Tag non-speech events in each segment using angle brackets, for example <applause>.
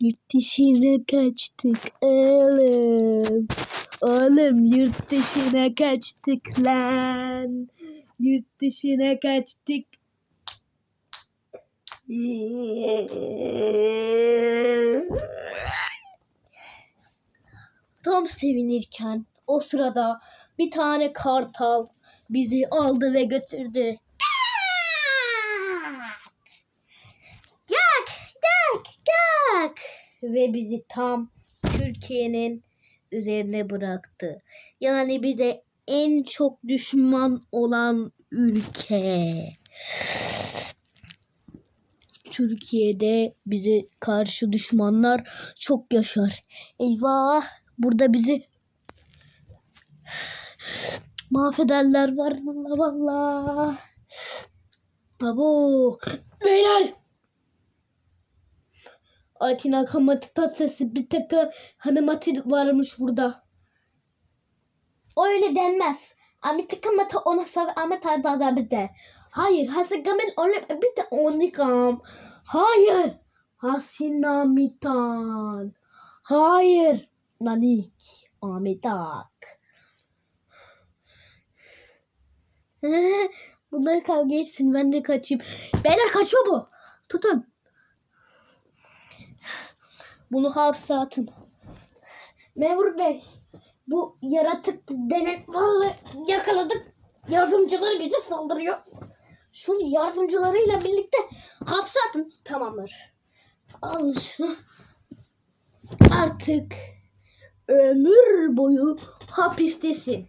Yurt dışına kaçtık oğlum. Oğlum yurt dışına kaçtık lan. Yurt dışına kaçtık. Tam sevinirken o sırada bir tane kartal bizi aldı ve götürdü. Gak, gak, gak. Ve bizi tam Türkiye'nin üzerine bıraktı. Yani bize en çok düşman olan ülke. Türkiye'de bize karşı düşmanlar çok yaşar. Eyvah burada bizi mahvederler var valla valla. Abo beyler. Atina kamatı tat sesi bir takım hanımati varmış burada. Öyle denmez. Amita kamata ona sar amata da bir de. Hayır hasagamel öyle bir de onikam. Hayır. Hasinamitan. Hayır. Nanik. Amitak. <laughs> Bunları kavga etsin ben de kaçayım. Beyler kaçıyor bu. Tutun. Bunu hapse atın. Memur bey. Bu yaratık denen vallahi yakaladık. Yardımcıları bize saldırıyor. Şunu yardımcılarıyla birlikte hapse atın. Tamamdır. Al şunu. Artık ömür boyu hapistesin.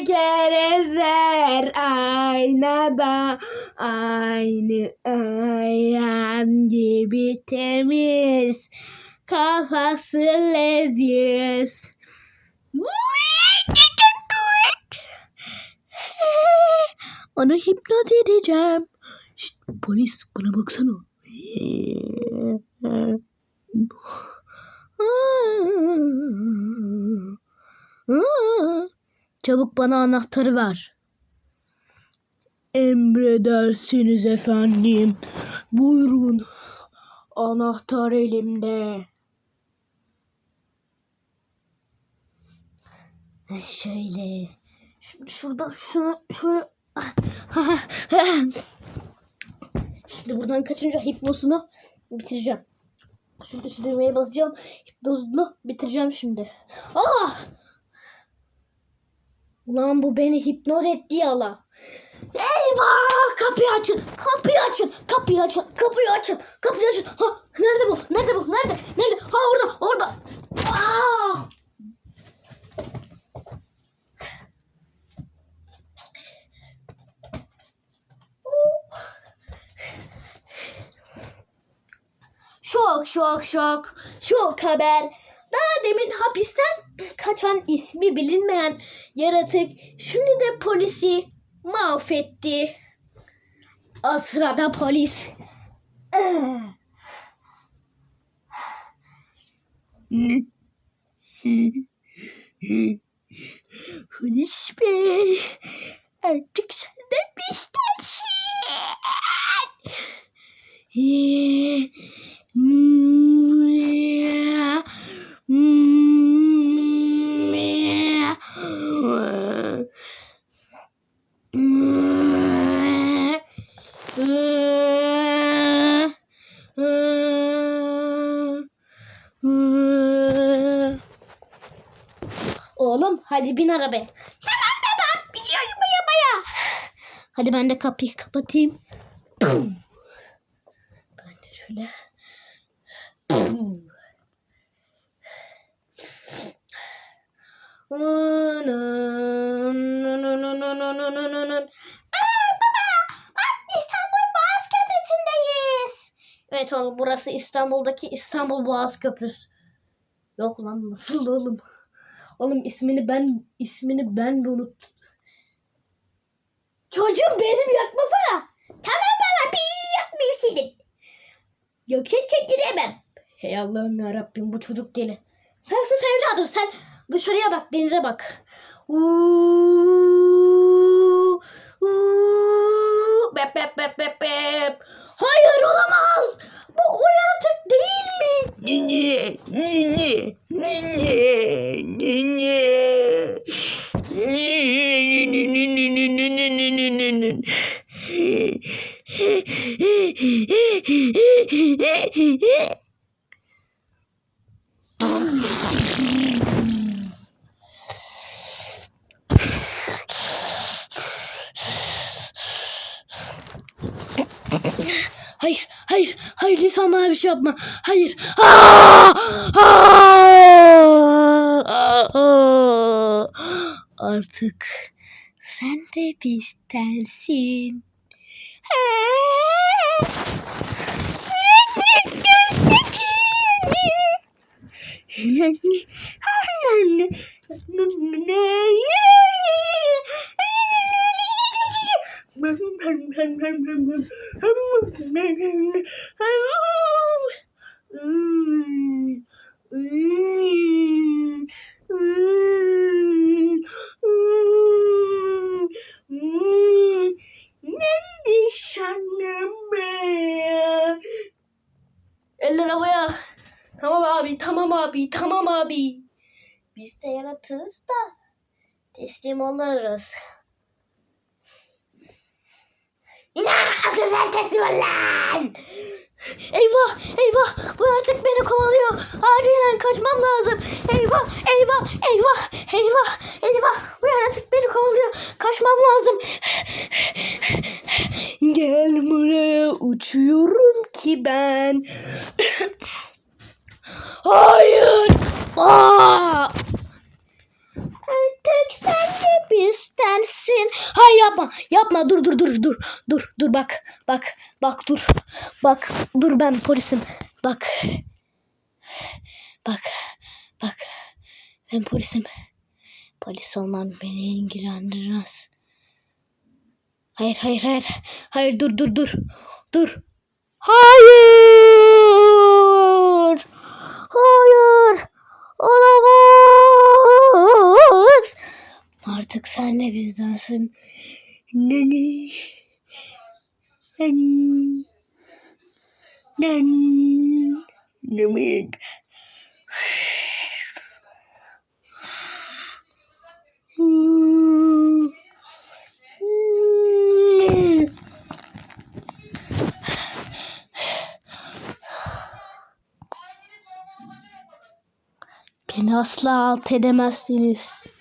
şeker ezer aynada, aynı ayan gibi temiz, kafası leziz. Onu hipnoz edeceğim. Şşt, polis bana baksana. Çabuk bana anahtarı ver. Emredersiniz efendim. Buyurun. Anahtar elimde. Şöyle. Şimdi şurada şunu şunu. <laughs> Şimdi buradan kaçınca hipnosunu bitireceğim. Şimdi şu düğmeye basacağım. Hipnozunu bitireceğim şimdi. Allah! Ulan bu beni hipnoz etti ya la. Eyvah! Kapıyı açın! Kapıyı açın! Kapıyı açın! Kapıyı açın! Kapıyı açın! Ha, nerede bu? Nerede bu? Nerede? Nerede? Ha orada! Orada! Aa! Şok şok şok. Şok haber. Daha demin hapisten kaçan ismi bilinmeyen yaratık şimdi de polisi mahvetti. O sırada polis. Polis bey. Artık sen de bizdensin. Oğlum hadi bin arabaya. Tamam baba biliyorum baya baya. Hadi ben de kapıyı kapatayım. Ben de şöyle. Köprüsü'ndeyiz. Evet oğlum burası İstanbul'daki İstanbul Boğaz Köprüsü. Yok lan nasıl oğlum? Oğlum ismini ben ismini ben de unuttum. Çocuğum benim yakmasana. Tamam baba bir yakmıyor senin. Yoksa çektiremem. Hey Allah'ım ya Rabbim bu çocuk deli. Sen sus evladım sen dışarıya bak denize bak. Uuu, uuu, bep bep bep bep bep. Hayır olamaz. Bu o yaratık değil Nini, nini, nini, nini. Nini, Hayır, hayır, lütfen bana bir şey yapma. Hayır. Artık sen de bizdensin. Eller havaya. Tamam abi, tamam abi, tamam abi. Biz de yaratığız da teslim oluruz. Ya ol lan. Eyvah eyvah bu artık beni kovalıyor. Acilen kaçmam lazım. Eyvah eyvah eyvah eyvah eyvah bu yaratık beni kovalıyor. Kaçmam lazım. Gel buraya uçuyorum ki ben. Hayır. Aa! Artık sen de bizdensin. Hayır yapma. Yapma. Dur dur dur dur. Dur dur bak. Bak. Bak dur. Bak. Dur ben polisim. Bak. Bak. Bak. Ben polisim. Polis olmam beni ilgilendirmez. Hayır hayır hayır. Hayır dur dur dur. Dur. Hayır. Hayır. artık senle vicdansın. Nani. Nani. Nani. Nani. Beni asla alt edemezsiniz.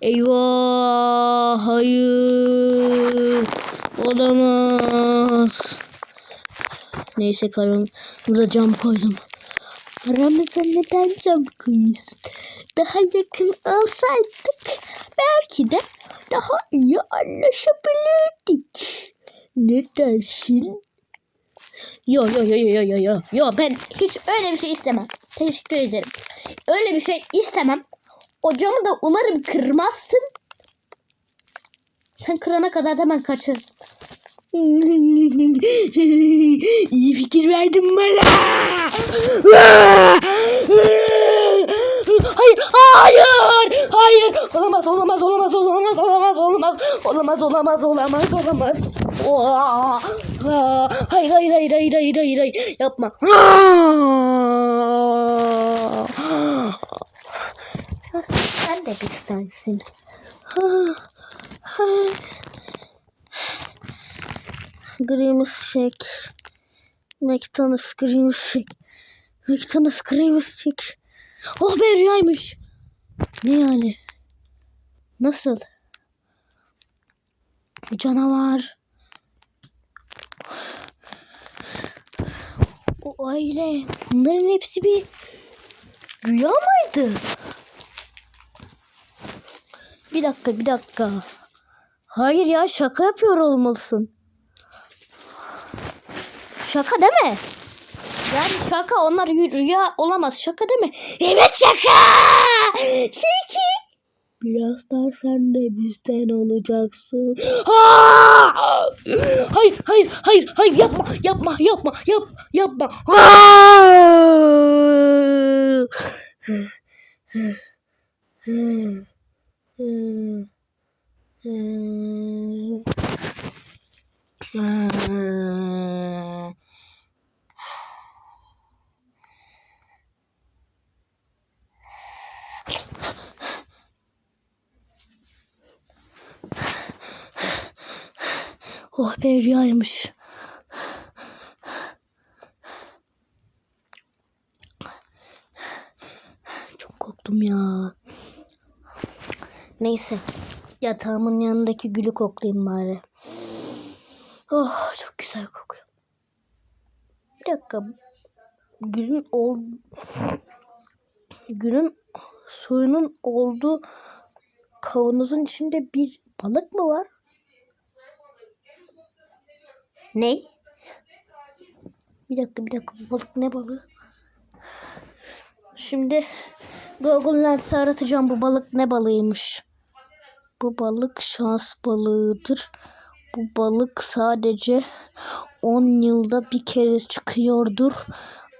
Eyvah hayır olamaz. Neyse karımıza cam koydum. Aramıza neden cam koyuyorsun? Daha yakın olsaydık belki de daha iyi anlaşabilirdik. Ne dersin? Yo yo yo yo yo yo yo ben hiç öyle bir şey istemem. Teşekkür ederim. Öyle bir şey istemem. O camı da umarım kırmazsın. Sen kırana kadar hemen kaçır. <laughs> İyi fikir verdin bana. Hayır, hayır, hayır. Olamaz, olamaz, olamaz, olamaz, olamaz, olamaz, olamaz, olamaz, olamaz, olamaz. Oha. Hayır, hayır, hayır, hayır, hayır, hayır, hayır. Yapma. Sen de. Ha, ha. Grimace Shake. McDonald's Grimace Shake. McDonald's Grimace Shake. Oh be rüyaymış. Ne yani? Nasıl? Canavar. Aile. Bunların hepsi bir rüya mıydı? Bir dakika bir dakika. Hayır ya şaka yapıyor olmalısın. Şaka değil mi? Yani şaka onlar rü- rüya olamaz. Şaka değil mi? Evet şaka. Çünkü birazdan sen de bizden olacaksın. Aa! Hayır hayır hayır hayır yapma yapma yapma yap yapma. Aa! Oh be rüyaymış. Çok korktum ya. Neyse. Yatağımın yanındaki gülü koklayayım bari. Oh çok güzel kokuyor. Bir dakika. Gülün ol Gülün suyunun olduğu kavanozun içinde bir balık mı var? Ne? Bir dakika bir dakika balık ne balığı? Şimdi Google Lens'i aratacağım bu balık ne balığıymış. Bu balık şans balığıdır. Bu balık sadece 10 yılda bir kere çıkıyordur.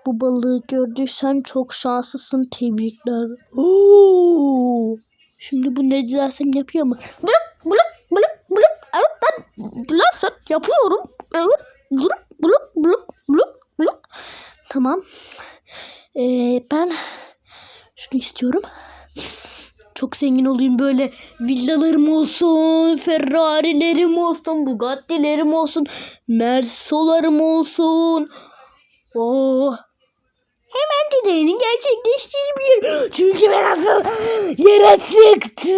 Bu balığı gördüysen çok şanslısın. Tebrikler. Oo! Şimdi bu ne dilersen yapıyor mu? Bılık bılık bılık bılık. Evet ben dilersen yapıyorum. Evet. Bılık bılık bılık bılık bılık. Tamam. Ee, ben şunu istiyorum. Çok zengin olayım böyle villalarım olsun, Ferrari'lerim olsun, Bugatti'lerim olsun, Merso'larım olsun. Oo. Hemen dileğini gerçekleştirebilirim. Çünkü ben asıl yaratıktım.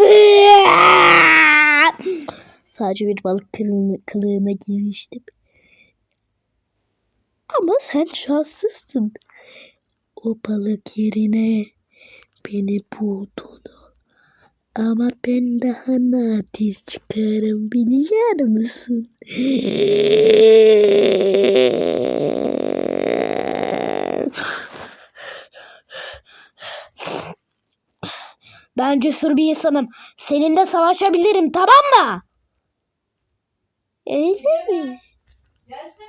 Sadece bir balık kılığına girmiştim. Ama sen şanslısın. O balık yerine beni buldun. Ama ben daha nadir çıkarım biliyor musun? Ben cesur bir insanım. Seninle savaşabilirim tamam mı? Öyle mi?